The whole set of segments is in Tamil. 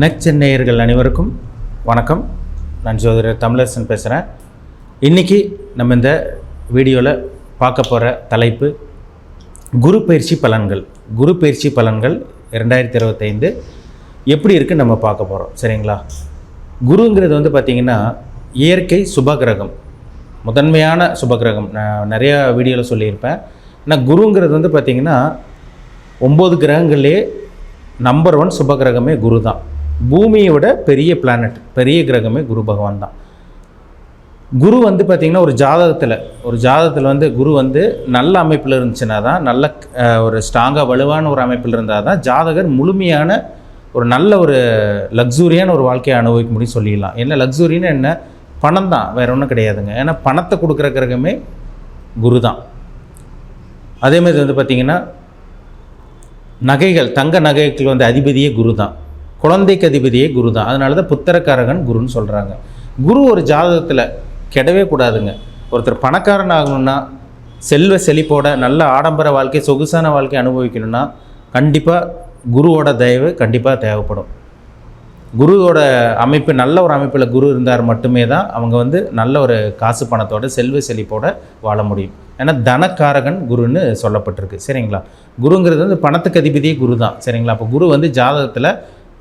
நெச்சென்னையர்கள் அனைவருக்கும் வணக்கம். நான் ஜோதிடர் தமிழரசன் பேசுகிறேன் இன்றைக்கி நம்ம இந்த வீடியோவில் பார்க்க போகிற தலைப்பு குரு பயிற்சி பலன்கள். குரு பயிற்சி பலன்கள் ரெண்டாயிரத்தி இருபத்தைந்து எப்படி இருக்குன்னு நம்ம பார்க்க போகிறோம் சரிங்களா? குருங்கிறது வந்து பார்த்திங்கன்னா இயற்கை சுபகிரகம். முதன்மையான சுபகிரகம். நான் நிறையா வீடியோவில் சொல்லியிருப்பேன். ஆனால் குருங்கிறது வந்து பார்த்திங்கன்னா ஒம்பது கிரகங்கள்லேயே நம்பர் ஒன் சுபகிரகமே குரு தான் பூமியை விட பெரிய பிளானட் பெரிய கிரகமே குரு பகவான் தான். குரு வந்து பார்த்திங்கன்னா ஒரு ஜாதகத்தில் ஒரு ஜாதகத்தில் வந்து குரு வந்து நல்ல அமைப்பில் இருந்துச்சுன்னா தான் நல்ல ஒரு ஸ்ட்ராங்காக வலுவான ஒரு அமைப்பில் இருந்தால் தான் ஜாதகர் முழுமையான ஒரு நல்ல ஒரு லக்ஸூரியான ஒரு வாழ்க்கையை அனுபவிக்க முடியும் சொல்லிடலாம். என்ன லக்ஸூரின்னு என்ன? பணம் தான் வேற ஒன்றும் கிடையாதுங்க. ஏன்னா பணத்தை கொடுக்குற கிரகமே குரு தான். அதே மாதிரி வந்து பார்த்திங்கன்னா நகைகள் தங்க நகைகள் வந்து அதிபதியே குரு தான். குழந்தைக்கு அதிபதியே குரு தான் அதனால தான் புத்திரக்காரகன் குருன்னு சொல்கிறாங்க குரு ஒரு ஜாதகத்தில் கெடவே கூடாதுங்க. ஒருத்தர் பணக்காரன் ஆகணும்னா செல்வ செழிப்போட நல்ல ஆடம்பர வாழ்க்கை சொகுசான வாழ்க்கை அனுபவிக்கணும்னா கண்டிப்பாக குருவோட தயவு கண்டிப்பாக தேவைப்படும். குருவோட அமைப்பு நல்ல ஒரு அமைப்பில் குரு இருந்தார் மட்டுமே தான் அவங்க வந்து நல்ல ஒரு காசு பணத்தோட செல்வ செழிப்போட வாழ முடியும். ஏன்னா தனக்காரகன் குருன்னு சொல்லப்பட்டிருக்கு. சரிங்களா? குருங்கிறது வந்து பணத்துக்கு அதிபதியே குரு தான் சரிங்களா? அப்போ குரு வந்து ஜாதகத்தில்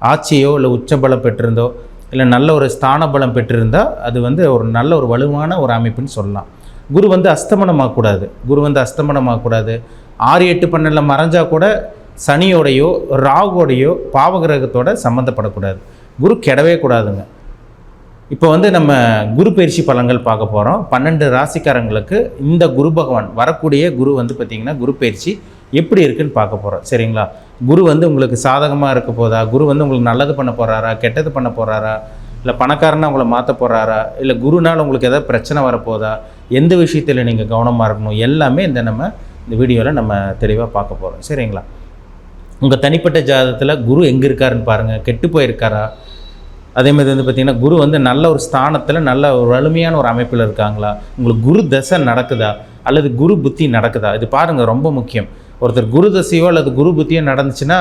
ஆட்சியோ இல்லை உச்சபலம் பெற்றிருந்தோ இல்லை நல்ல ஒரு ஸ்தான பலம் பெற்றிருந்தால் அது வந்து ஒரு நல்ல ஒரு வலுவான ஒரு அமைப்புன்னு சொல்லலாம். குரு வந்து அஸ்தமனமாகக்கூடாது குரு வந்து அஸ்தமனமாகக்கூடாது ஆறு எட்டு பன்னெண்டில் மறைஞ்சால் கூட சனியோடையோ ராகுவோடையோ பாவகிரகத்தோட சம்மந்தப்படக்கூடாது குரு கெடவே கூடாதுங்க. இப்போ வந்து நம்ம குரு பயிற்சி பலன்கள் பார்க்க போகிறோம் பன்னெண்டு ராசிக்காரங்களுக்கு இந்த குரு பகவான் வரக்கூடிய குரு வந்து பார்த்திங்கன்னா குரு பயிற்சி எப்படி இருக்குன்னு பார்க்க போகிறோம் சரிங்களா? குரு வந்து உங்களுக்கு சாதகமாக இருக்க போதா? குரு வந்து உங்களுக்கு நல்லது பண்ண போகிறாரா கெட்டது பண்ண போகிறாரா இல்லை பணக்காரனா உங்களை மாற்ற போகிறாரா இல்லை குருனால் உங்களுக்கு எதாவது பிரச்சனை வரப்போதா எந்த விஷயத்தில் நீங்கள் கவனமாக இருக்கணும்? எல்லாமே இந்த நம்ம இந்த வீடியோவில் நம்ம தெளிவாக பார்க்க போகிறோம் சரிங்களா? உங்கள் தனிப்பட்ட ஜாதகத்தில் குரு எங்கே இருக்காருன்னு பாருங்கள் கெட்டு போயிருக்காரா? அதே மாதிரி வந்து பார்த்திங்கன்னா குரு வந்து நல்ல ஒரு ஸ்தானத்தில் நல்ல ஒரு வலிமையான ஒரு அமைப்பில் இருக்காங்களா? உங்களுக்கு குரு தசை நடக்குதா? அல்லது குரு புத்தி நடக்குதா? இது பாருங்கள் ரொம்ப முக்கியம். ஒருத்தர் குரு தசையோ அல்லது குரு புத்தியோ நடந்துச்சுன்னா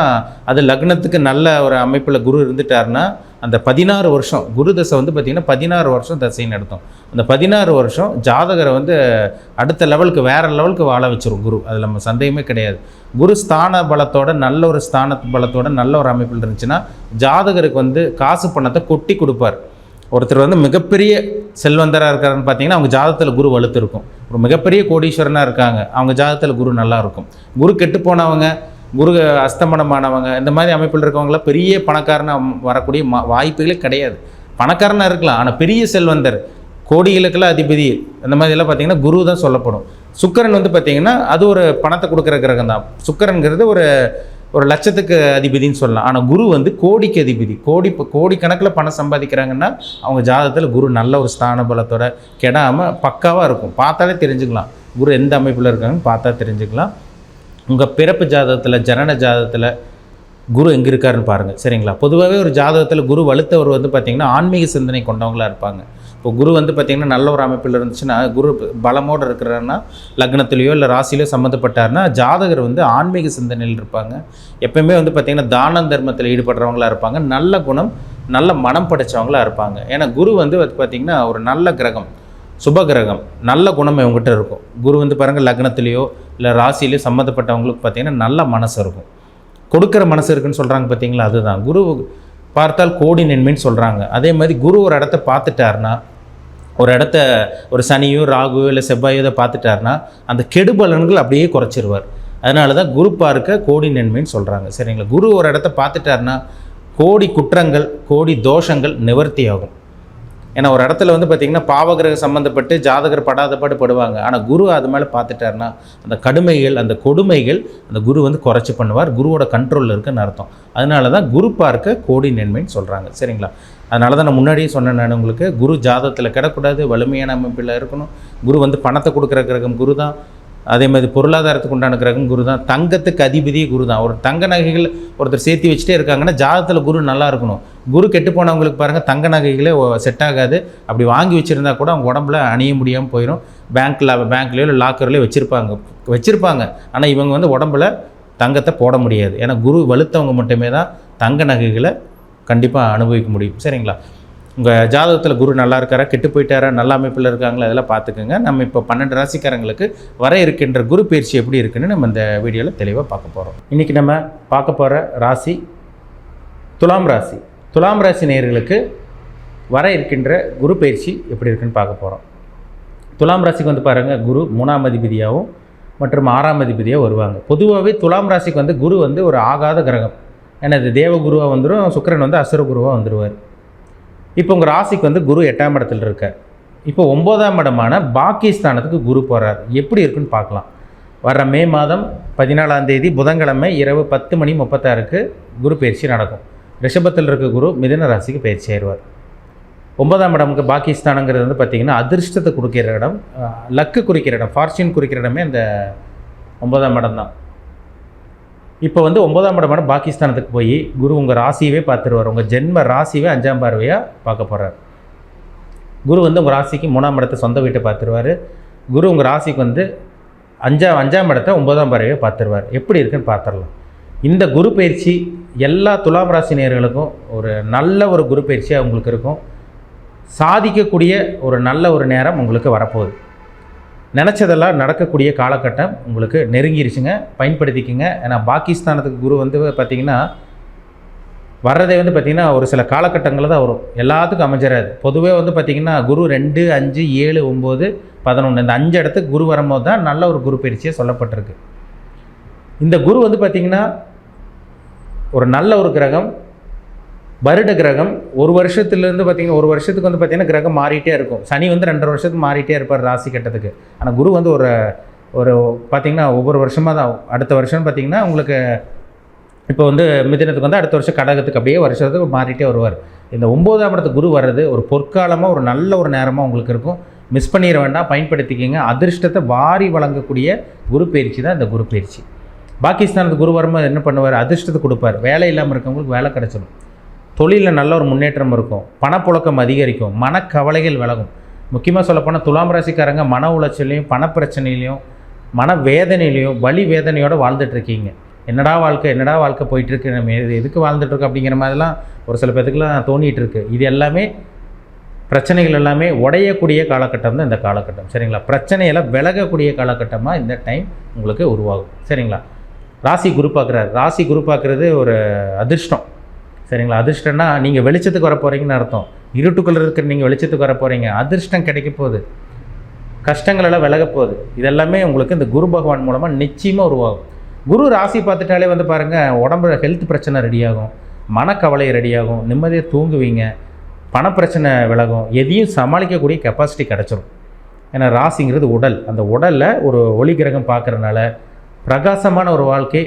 அது லக்னத்துக்கு நல்ல ஒரு அமைப்பில் குரு இருந்துட்டாருன்னா அந்த பதினாறு வருஷம் குரு தசை வந்து பார்த்திங்கன்னா பதினாறு வருஷம் தசை நடத்தும் அந்த பதினாறு வருஷம் ஜாதகரை வந்து அடுத்த லெவலுக்கு வேறு லெவலுக்கு வாழ வச்சிரும் குரு. அதில் நம்ம சந்தேகமே கிடையாது. குரு ஸ்தான பலத்தோட நல்ல ஒரு ஸ்தான பலத்தோட நல்ல ஒரு அமைப்பில் இருந்துச்சுன்னா ஜாதகருக்கு வந்து காசு பணத்தை கொட்டி கொடுப்பார். ஒருத்தர் வந்து மிகப்பெரிய செல்வந்தராக இருக்காருன்னு பார்த்தீங்கன்னா அவங்க ஜாதத்தில் குரு வலுத்து இருக்கும் ஒரு மிகப்பெரிய கோடீஸ்வரனாக இருக்காங்க. அவங்க ஜாதகத்தில் குரு நல்லா இருக்கும் குரு கெட்டு போனவங்க குரு அஸ்தமனமானவங்க இந்த மாதிரி அமைப்பில் இருக்கவங்களாம் பெரிய பணக்காரனாக வரக்கூடிய மா வாய்ப்புகளே கிடையாது. பணக்காரனாக இருக்கலாம். ஆனால் பெரிய செல்வந்தர் கோடிகளுக்கெல்லாம் அதிபதி அந்த மாதிரிலாம் பார்த்திங்கன்னா பார்த்தீங்கன்னா குரு தான் சொல்லப்படும். சுக்கரன் வந்து பார்த்தீங்கன்னா அது ஒரு பணத்தை கொடுக்குற கிரகம் தான் சுக்கரங்கிறது ஒரு ஒரு லட்சத்துக்கு அதிபதின்னு சொல்லலாம். ஆனால் குரு வந்து கோடிக்கு அதிபதி. கோடி கோடிக்கணக்கில் பணம் சம்பாதிக்கிறாங்கன்னா அவங்க ஜாதகத்தில் குரு நல்ல ஒரு ஸ்தான பலத்தோட கெடாமல் பக்காவாக இருக்கும். பார்த்தாலே தெரிஞ்சுக்கலாம். குரு எந்த அமைப்பில் இருக்காங்கன்னு பார்த்தா தெரிஞ்சுக்கலாம். உங்கள் பிறப்பு ஜாதகத்தில் ஜனன ஜாதகத்தில் குரு எங்கே இருக்காருன்னு பாருங்கள் சரிங்களா? பொதுவாகவே ஒரு ஜாதகத்தில் குரு வலுத்தவர் வந்து பார்த்திங்கன்னா ஆன்மீக சிந்தனை கொண்டவங்களா இருப்பாங்க. இப்போ குரு வந்து பார்த்திங்கன்னா நல்ல ஒரு அமைப்பில் இருந்துச்சுன்னா குரு பலமோடு இருக்கிறாருன்னா லக்னத்துலேயோ இல்லை ராசிலையோ சம்மந்தப்பட்டாருன்னா ஜாதகர் வந்து ஆன்மீக சிந்தனையில் இருப்பாங்க. எப்பயுமே வந்து பார்த்திங்கன்னா தான தர்மத்தில் ஈடுபடுறவங்களா இருப்பாங்க. நல்ல குணம் நல்ல மனம் படைச்சவங்களா இருப்பாங்க. ஏன்னா குரு வந்து பார்த்திங்கன்னா ஒரு நல்ல கிரகம் சுப கிரகம் நல்ல குணம் இவங்ககிட்ட இருக்கும். குரு வந்து பாருங்கள் லக்னத்துலேயோ இல்லை ராசிலேயோ சம்மந்தப்பட்டவங்களுக்கு பார்த்திங்கன்னா நல்ல மனசு இருக்கும். கொடுக்குற மனசு இருக்குன்னு சொல்கிறாங்க பார்த்தீங்களா அதுதான். குரு பார்த்தால் கோடி நன்மைன்னு சொல்கிறாங்க அதே மாதிரி குரு ஒரு இடத்த பார்த்துட்டாருன்னா ஒரு இடத்த ஒரு சனியோ ராகுவோ இல்லை செவ்வாயோ இதை பார்த்துட்டாருன்னா அந்த கெடுபலன்கள் அப்படியே குறைச்சிருவார். அதனால தான் குரு பார்க்க கோடி நன்மைன்னு சொல்கிறாங்க சரிங்களா? குரு ஒரு இடத்த பார்த்துட்டாருன்னா கோடி குற்றங்கள் கோடி தோஷங்கள் நிவர்த்தி ஆகும் ஏன்னா ஒரு இடத்துல வந்து பார்த்திங்கன்னா பாவகிரக சம்மந்தப்பட்டு ஜாதகர் படாத பாடு படுவாங்க. ஆனால் குரு அது மேலே பார்த்துட்டாருன்னா அந்த கடுமைகள் அந்த கொடுமைகள் அந்த குரு வந்து குறைச்சி பண்ணுவார். குருவோட கண்ட்ரோலில் இருக்குன்னு அர்த்தம். அதனால தான் குரு பார்க்க கோடி நன்மைன்னு சொல்கிறாங்க சரிங்களா? அதனால தான் நான் முன்னாடியே சொன்னேன் நான் உங்களுக்கு. குரு ஜாதகத்தில் கிடக்கூடாது வலிமையான அமைப்பில் இருக்கணும். குரு வந்து பணத்தை கொடுக்குற கிரகம் குரு தான் அதே மாதிரி பொருளாதாரத்துக்கு உண்டான கிரகம் குரு தான் தங்கத்துக்கு அதிபதியே குரு தான் ஒரு தங்க நகைகள் ஒருத்தர் சேர்த்து வச்சுட்டே இருக்காங்கன்னா ஜாதத்தில் குரு நல்லா இருக்கணும். குரு கெட்டு போனவங்களுக்கு பாருங்கள் தங்க நகைகளே செட் ஆகாது. அப்படி வாங்கி வச்சுருந்தா கூட அவங்க உடம்புல அணிய முடியாமல் போயிடும் பேங்க்கில் பேங்க்லேயோ இல்லை லாக்கர்லேயோ வச்சுருப்பாங்க. வச்சுருப்பாங்க. ஆனால் இவங்க வந்து உடம்புல தங்கத்தை போட முடியாது. ஏன்னா குரு வலுத்தவங்க மட்டுமே தான் தங்க நகைகளை கண்டிப்பாக அனுபவிக்க முடியும். சரிங்களா? உங்கள் ஜாதகத்தில் குரு நல்லா இருக்காரா? கெட்டு போயிட்டாரா? நல்ல அமைப்பில் இருக்காங்களா? இதெல்லாம் பார்த்துக்குங்க. நம்ம இப்போ பன்னெண்டு ராசிக்காரங்களுக்கு வர இருக்கின்ற குரு பயிற்சி எப்படி இருக்குன்னு நம்ம இந்த வீடியோவில் தெளிவாக பார்க்க போகிறோம் இன்றைக்கி நம்ம பார்க்க போகிற ராசி துலாம் ராசி. துலாம் ராசி நேயர்களுக்கு வர இருக்கின்ற குரு பயிற்சி எப்படி இருக்குன்னு பார்க்க போகிறோம் துலாம் ராசிக்கு வந்து பாருங்கள் குரு மூணாம் அதிபதியாகவும் மற்றும் ஆறாம் அதிபதியாக வருவாங்க. பொதுவாகவே துலாம் ராசிக்கு வந்து குரு வந்து ஒரு ஆகாத கிரகம். ஏன்னா இது தேவ குருவாக வந்துடும் சுக்கிரன் வந்து அசுர குருவாக வந்துடுவார் இப்போ உங்கள் ராசிக்கு வந்து குரு எட்டாம் இடத்துல இருக்கார் இப்போ ஒம்போதாம் இடமான பாகிஸ்தானத்துக்கு குரு போகிறார் எப்படி இருக்குன்னு பார்க்கலாம். வர்ற மே மாதம் பதினாலாம் தேதி புதன்கிழமை இரவு பத்து மணி முப்பத்தாறுக்கு குரு பயிற்சி நடக்கும். ரிஷபத்தில் இருக்க குரு மிதன ராசிக்கு பயிற்சி ஆயிடுவார். ஒன்பதாம் இடமுக்கு பாகிஸ்தானுங்கிறது வந்து பார்த்திங்கன்னா அதிர்ஷ்டத்தை கொடுக்கிற இடம் லக்கு குறிக்கிற இடம் ஃபார்ச்சூன் குறிக்கிற இடமே இந்த ஒன்பதாம் இடம் தான். இப்போ வந்து ஒன்பதாம் இடமான பாகிஸ்தானத்துக்கு போய் குரு உங்கள் ராசியவே பார்த்துருவார். உங்கள் ஜென்ம ராசியவே அஞ்சாம் பார்வையாக பார்க்க போகிறார் குரு வந்து உங்கள் ராசிக்கு மூணாம் இடத்தை சொந்த வீட்டை பார்த்துருவார். குரு உங்கள் ராசிக்கு வந்து அஞ்சாம் அஞ்சாம் இடத்தை ஒன்பதாம் பறவையை பார்த்துருவார். எப்படி இருக்குன்னு பார்த்துடலாம். இந்த குரு பயிற்சி எல்லா துலாம் ராசி நேர்களுக்கும் ஒரு நல்ல ஒரு குரு பயிற்சியாக உங்களுக்கு இருக்கும். சாதிக்கக்கூடிய ஒரு நல்ல ஒரு நேரம் உங்களுக்கு வரப்போகுது. நினச்சதெல்லாம் நடக்கக்கூடிய காலகட்டம் உங்களுக்கு நெருங்கிருச்சுங்க. பயன்படுத்திக்கங்க. ஏன்னா பாகிஸ்தானத்துக்கு குரு வந்து பார்த்திங்கன்னா வர்றதே வந்து பார்த்திங்கன்னா ஒரு சில காலகட்டங்களில் தான் வரும். எல்லாத்துக்கும் அமைஞ்சிடாது பொதுவே வந்து பார்த்திங்கன்னா குரு ரெண்டு அஞ்சு ஏழு ஒம்பது பதினொன்று இந்த அஞ்சு இடத்துக்கு குரு வரும்போது தான் நல்ல ஒரு குரு பயிற்சியாக சொல்லப்பட்டிருக்கு. இந்த குரு வந்து பார்த்திங்கன்னா ஒரு நல்ல ஒரு கிரகம் வருட கிரகம் ஒரு வருஷத்துலேருந்து பார்த்தீங்கன்னா ஒரு வருஷத்துக்கு வந்து பார்த்தீங்கன்னா கிரகம் மாறிட்டே இருக்கும். சனி வந்து ரெண்டரை வருஷத்துக்கு மாறிட்டே இருப்பார் ராசி கட்டத்துக்கு. ஆனால் குரு வந்து ஒரு ஒரு பார்த்தீங்கன்னா ஒவ்வொரு வருஷமாக தான் அடுத்த வருஷம்னு பார்த்தீங்கன்னா உங்களுக்கு இப்போ வந்து மிதினத்துக்கு வந்து அடுத்த வருஷம் கடகத்துக்கு அப்படியே வருஷத்துக்கு மாறிட்டே வருவார். இந்த ஒம்போதாம் இடத்து குரு வர்றது ஒரு பொற்காலமாக ஒரு நல்ல ஒரு நேரமாக உங்களுக்கு இருக்கும். மிஸ் பண்ணிட வேண்டாம் பயன்படுத்திக்கிங்க. அதிர்ஷ்டத்தை வாரி வழங்கக்கூடிய குரு பயிற்சி தான் இந்த குரு பயிற்சி. பாகிஸ்தானுக்கு குரு வரும்போது என்ன பண்ணுவார்? அதிர்ஷ்டத்தை கொடுப்பார். வேலை இல்லாமல் இருக்கவங்களுக்கு வேலை கிடச்சிடும். தொழிலில் நல்ல ஒரு முன்னேற்றம் இருக்கும். பணப்புழக்கம் அதிகரிக்கும். மனக்கவலைகள் விலகும். முக்கியமாக சொல்லப்போனால் துலாம் ராசிக்காரங்க மன உளைச்சலையும் பணப்பிரச்சனையிலையும் மன வேதனையிலையும் வலி வேதனையோடு வாழ்ந்துட்டுருக்கீங்க என்னடா வாழ்க்கை என்னடா வாழ்க்கை போயிட்டுருக்கு? நம்ம எது எதுக்கு வாழ்ந்துட்டுருக்கு அப்படிங்கிற மாதிரிலாம் ஒரு சில பேத்துக்குலாம் தோணிகிட்டு இருக்கு. இது எல்லாமே பிரச்சனைகள் எல்லாமே உடையக்கூடிய காலகட்டம் தான் இந்த காலகட்டம். சரிங்களா? பிரச்சனையெல்லாம் விலகக்கூடிய காலகட்டமாக இந்த டைம் உங்களுக்கு உருவாகும். சரிங்களா? ராசி குரு பார்க்குறாரு. ராசி குரு பார்க்குறது ஒரு அதிர்ஷ்டம். சரிங்களா? அதிர்ஷ்டம்னா நீங்கள் வெளிச்சத்துக்கு வர போகிறீங்கன்னு அர்த்தம். இருட்டுக்குள்ளே இருக்கிற நீங்கள் வெளிச்சத்துக்கு வர போகிறீங்க அதிர்ஷ்டம் கிடைக்க போகுது. கஷ்டங்களெல்லாம் விலக போகுது. இதெல்லாமே உங்களுக்கு இந்த குரு பகவான் மூலமாக நிச்சயமாக உருவாகும். குரு ராசி பார்த்துட்டாலே வந்து பாருங்கள் உடம்புல ஹெல்த் பிரச்சனை ரெடியாகும் மனக்கவலை ரெடியாகும் நிம்மதியாக தூங்குவீங்க. பணப்பிரச்சனை விலகும். எதையும் சமாளிக்கக்கூடிய கெப்பாசிட்டி கிடச்சிரும். ஏன்னா ராசிங்கிறது உடல். அந்த உடலில் ஒரு ஒளி கிரகம் பார்க்குறனால பிரகாசமான ஒரு வாழ்க்கை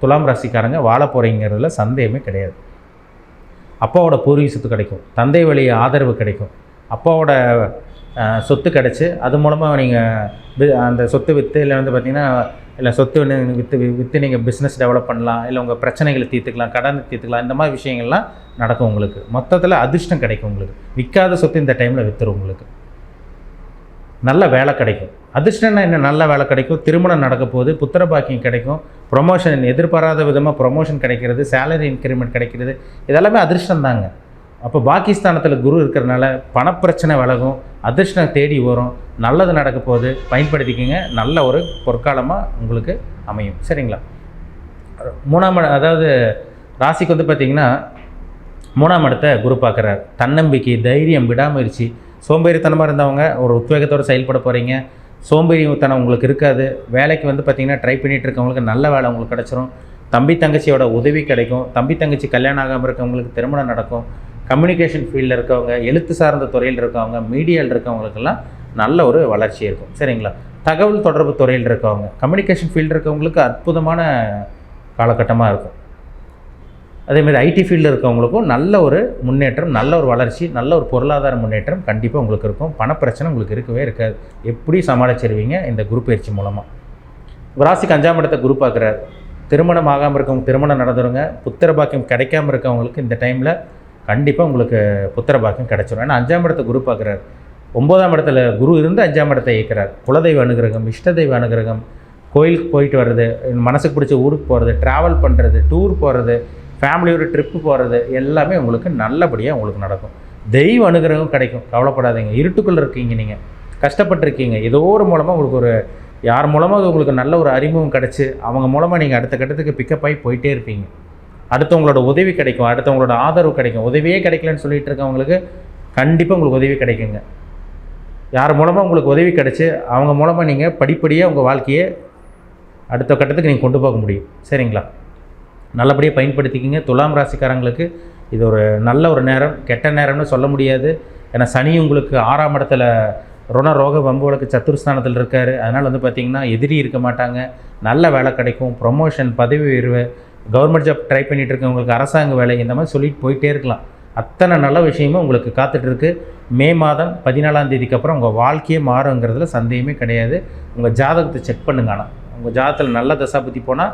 துலாம் ராசிக்காரங்க வாழ போகிறீங்கிறதுல சந்தேகமே கிடையாது. அப்பாவோட பூர்வீக சொத்து கிடைக்கும். தந்தை வழி ஆதரவு கிடைக்கும். அப்பாவோட சொத்து கிடச்சி அது மூலமாக நீங்கள் அந்த சொத்து விற்று இல்லை வந்து பார்த்திங்கன்னா இல்லை சொத்து விற்று விற்று நீங்கள் பிஸ்னஸ் டெவலப் பண்ணலாம் இல்லை உங்கள் பிரச்சனைகளை தீர்த்துக்கலாம் கடன் தீர்த்துக்கலாம் இந்த மாதிரி விஷயங்கள்லாம் நடக்கும் உங்களுக்கு. மொத்தத்தில் அதிர்ஷ்டம் கிடைக்கும் உங்களுக்கு. விற்காத சொத்து இந்த டைமில் விற்றுரும் உங்களுக்கு. நல்ல வேலை கிடைக்கும். அதிர்ஷ்டம்னா என்ன? நல்ல வேலை கிடைக்கும். திருமணம் நடக்க போகுது புத்திர பாக்கியம் கிடைக்கும். ப்ரொமோஷன் எதிர்பாராத விதமாக ப்ரொமோஷன் கிடைக்கிறது. சேலரி இன்க்ரிமெண்ட் கிடைக்கிறது. இதெல்லாமே அதிர்ஷ்டம் தாங்க. அப்போ பாகிஸ்தானத்தில் குரு இருக்கிறனால பணப்பிரச்சனை விலகும். அதிர்ஷ்டம் தேடி வரும். நல்லது நடக்க போகுது. பயன்படுத்திக்கங்க. நல்ல ஒரு பொற்காலமாக உங்களுக்கு அமையும். சரிங்களா? மூணாம் அதாவது ராசிக்கு வந்து பார்த்திங்கன்னா மூணாம் இடத்தை குரு பார்க்குறார். தன்னம்பிக்கை தைரியம் விடாமுயற்சி. சோம்பேறித்தனமாக இருந்தவங்க ஒரு உத்வேகத்தோடு செயல்பட போகிறீங்க சோம்பேறித்தனம் உங்களுக்கு இருக்காது. வேலைக்கு வந்து பார்த்திங்கன்னா ட்ரை பண்ணிகிட்டு இருக்கவங்களுக்கு நல்ல வேலை உங்களுக்கு கிடச்சிரும். தம்பி தங்கச்சியோட உதவி கிடைக்கும். தம்பி தங்கச்சி கல்யாணம் ஆகாமல் இருக்கவங்களுக்கு திருமணம் நடக்கும். கம்யூனிகேஷன் ஃபீல்டில் இருக்கவங்க எழுத்து சார்ந்த துறையில் இருக்கவங்க மீடியாவில் இருக்கவங்களுக்கெல்லாம் நல்ல ஒரு வளர்ச்சி இருக்கும். சரிங்களா? தகவல் தொடர்பு துறையில் இருக்கவங்க கம்யூனிகேஷன் ஃபீல்டு இருக்கவங்களுக்கு அற்புதமான காலகட்டமாக இருக்கும். அதேமாதிரி ஐடி ஃபீல்டில் இருக்கவங்களுக்கும் நல்ல ஒரு முன்னேற்றம் நல்ல ஒரு வளர்ச்சி நல்ல ஒரு பொருளாதார முன்னேற்றம் கண்டிப்பாக உங்களுக்கு இருக்கும். பணப்பிரச்சனை உங்களுக்கு இருக்கவே இருக்காது. எப்படி சமாளிச்சிருவீங்க இந்த குரு பயிற்சி மூலமாக ராசிக்கு அஞ்சாம் இடத்தை குரு பார்க்குறாரு. திருமணம் ஆகாமல் இருக்கவங்க திருமணம் நடந்துருங்க. புத்திர பாக்கியம் கிடைக்காம இருக்கவங்களுக்கு இந்த டைமில் கண்டிப்பாக உங்களுக்கு புத்திர பாக்கியம் கிடைச்சிடும் ஏன்னா அஞ்சாம் இடத்தை குரு பார்க்குறாரு. ஒம்போதாம் இடத்துல குரு இருந்து அஞ்சாம் இடத்தை இயக்கிறார். குலதெய்வ அனுகிரகம் இஷ்ட தெய்வ அனுகிரகம். கோயிலுக்கு போயிட்டு வர்றது மனசுக்கு பிடிச்ச ஊருக்கு போகிறது ட்ராவல் பண்ணுறது டூர் போகிறது ஃபேமிலியோட ட்ரிப்பு போகிறது எல்லாமே உங்களுக்கு நல்லபடியாக உங்களுக்கு நடக்கும். தெய்வ அனுகிரகம் கிடைக்கும். கவலைப்படாதீங்க. இருட்டுக்குள்ளே இருக்கீங்க நீங்கள் கஷ்டப்பட்டிருக்கீங்க. ஏதோ ஒரு மூலமாக உங்களுக்கு ஒரு யார் மூலமாக அது உங்களுக்கு நல்ல ஒரு அறிமுகம் கிடச்சி அவங்க மூலமாக நீங்கள் அடுத்த கட்டத்துக்கு பிக்கப் ஆகி போயிட்டே இருப்பீங்க. அடுத்தவங்களோட உதவி கிடைக்கும். அடுத்தவங்களோட ஆதரவு கிடைக்கும். உதவியே கிடைக்கலன்னு சொல்லிட்டு இருக்கவங்களுக்கு கண்டிப்பாக உங்களுக்கு உதவி கிடைக்குங்க. யார் மூலமாக உங்களுக்கு உதவி கிடைச்சி அவங்க மூலமாக நீங்கள் படிப்படியாக உங்கள் வாழ்க்கையை அடுத்த கட்டத்துக்கு நீங்கள் கொண்டு போக முடியும். சரிங்களா? நல்லபடியாக பயன்படுத்திக்கிங்க. துலாம் ராசிக்காரங்களுக்கு இது ஒரு நல்ல ஒரு நேரம் கெட்ட நேரம்னு சொல்ல முடியாது. ஏன்னா சனி உங்களுக்கு ஆறாம் இடத்துல ருண ரோக வம்புகளுக்கு சத்துருஸ்தானத்தில் இருக்கார். அதனால் வந்து பார்த்திங்கன்னா எதிரி இருக்க மாட்டாங்க. நல்ல வேலை கிடைக்கும். ப்ரொமோஷன் பதவி உயர்வு கவர்மெண்ட் ஜாப் ட்ரை பண்ணிகிட்டு இருக்கவங்களுக்கு அரசாங்க வேலை இந்த மாதிரி சொல்லிட்டு போயிட்டே இருக்கலாம். அத்தனை நல்ல விஷயமும் உங்களுக்கு காத்துட்ருக்கு மே மாதம் பதினாலாம் தேதிக்கு அப்புறம் உங்கள் வாழ்க்கையே மாறுங்கிறதுல சந்தேகமே கிடையாது. உங்கள் ஜாதகத்தை செக் பண்ணுங்க ஆனால் உங்கள் ஜாதகத்தில் நல்ல தசாபுத்தி போனால்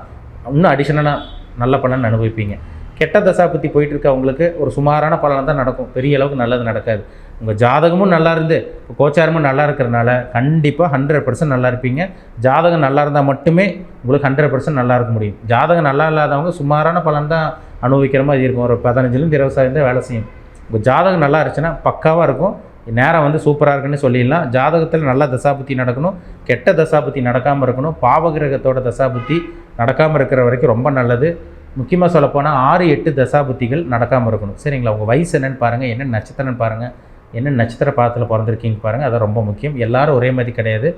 இன்னும் அடிஷனலாக நல்ல பலன் அனுபவிப்பீங்க. கெட்ட தசாபத்தி போயிட்டு இருக்கவங்களுக்கு ஒரு சுமாரான பலன் தான் நடக்கும். பெரிய அளவுக்கு நல்லது நடக்காது. உங்கள் ஜாதகமும் நல்லா இருந்து இப்போ கோச்சாரமும் நல்லா இருக்கிறனால கண்டிப்பாக ஹண்ட்ரட் பர்சன்ட் நல்லா இருப்பீங்க. ஜாதகம் நல்லா இருந்தால் மட்டுமே உங்களுக்கு ஹண்ட்ரட் பர்சன்ட் நல்லா இருக்க முடியும். ஜாதகம் நல்லா இல்லாதவங்க சுமாரான பலன் தான் அனுபவிக்கிற மாதிரி இருக்கும். ஒரு பதினஞ்சுலேருந்து இருபது சதவீதம் தான் வேலை செய்யும். உங்கள் ஜாதகம் நல்லா இருந்துச்சுன்னா பக்காவாக இருக்கும். நேரம் வந்து சூப்பராக இருக்குன்னு சொல்லிடலாம். ஜாதகத்தில் நல்ல தசாபுத்தி நடக்கணும். கெட்ட தசாபுத்தி நடக்காமல் இருக்கணும். பாவகிரகத்தோட தசாபுத்தி நடக்காமல் இருக்கிற வரைக்கும் ரொம்ப நல்லது. முக்கியமாக சொல்லப்போனால் ஆறு எட்டு தசாபுத்திகள் நடக்காமல் இருக்கணும். சரிங்களா? உங்கள் வயசு என்னென்னு பாருங்கள் என்ன நட்சத்திரம்னு பாருங்கள் என்ன நட்சத்திர பாதத்தில் பிறந்திருக்கீங்க பாருங்கள் அது ரொம்ப முக்கியம். எல்லாரும் ஒரே மாதிரி கிடையாது.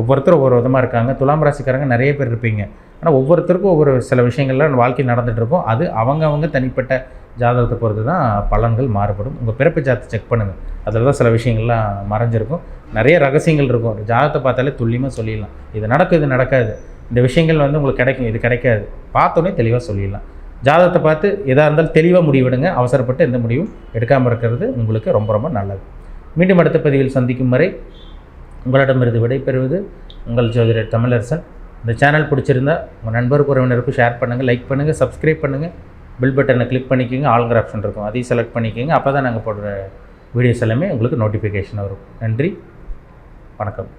ஒவ்வொருத்தரும் ஒவ்வொரு விதமாக இருக்காங்க. துலாம் ராசிக்காரங்க நிறைய பேர் இருப்பீங்க. ஆனால் ஒவ்வொருத்தருக்கும் ஒவ்வொரு சில விஷயங்கள்லாம் வாழ்க்கை நடந்துகிட்ருக்கும் இருக்கும் அது அவங்க அவங்க தனிப்பட்ட ஜாதகத்தை பொறுத்து தான் பலன்கள் மாறுபடும். உங்கள் பிறப்பு ஜாதத்தை செக் பண்ணுங்கள் அதில் தான் சில விஷயங்கள்லாம் மறைஞ்சிருக்கும். நிறைய ரகசியங்கள் இருக்கும். ஜாதகத்தை பார்த்தாலே துல்லியமாக சொல்லிடலாம். இது நடக்கும் இது நடக்காது. இந்த விஷயங்கள் வந்து உங்களுக்கு கிடைக்கும். இது கிடைக்காது. பார்த்தோன்னே தெளிவாக சொல்லிடலாம். ஜாதகத்தை பார்த்து எதாக இருந்தாலும் தெளிவாக முடிவெடுங்க. அவசரப்பட்டு எந்த முடிவும் எடுக்காமல் இருக்கிறது உங்களுக்கு ரொம்ப ரொம்ப நல்லது. மீண்டும் அடுத்த பதிவில் சந்திக்கும் வரை உங்களிடமிருந்து விடைபெறுவது உங்கள் ஜோதிடர் தமிழரசன். இந்த சேனல் பிடிச்சிருந்தா உங்கள் நண்பருக்கு உறவினருக்கும் ஷேர் பண்ணுங்கள் லைக் பண்ணுங்கள் சப்ஸ்கிரைப் பண்ணுங்கள் பில் பட்டனை கிளிக் பண்ணிக்கோங்க. ஆளுங்கிற ஆப்ஷன் இருக்கும். அதையும் செலக்ட் பண்ணிக்கோங்க. அப்போ தான் நாங்கள் போடுற வீடியோஸ் எல்லாமே உங்களுக்கு நோட்டிஃபிகேஷன் வரும். நன்றி. வணக்கம்.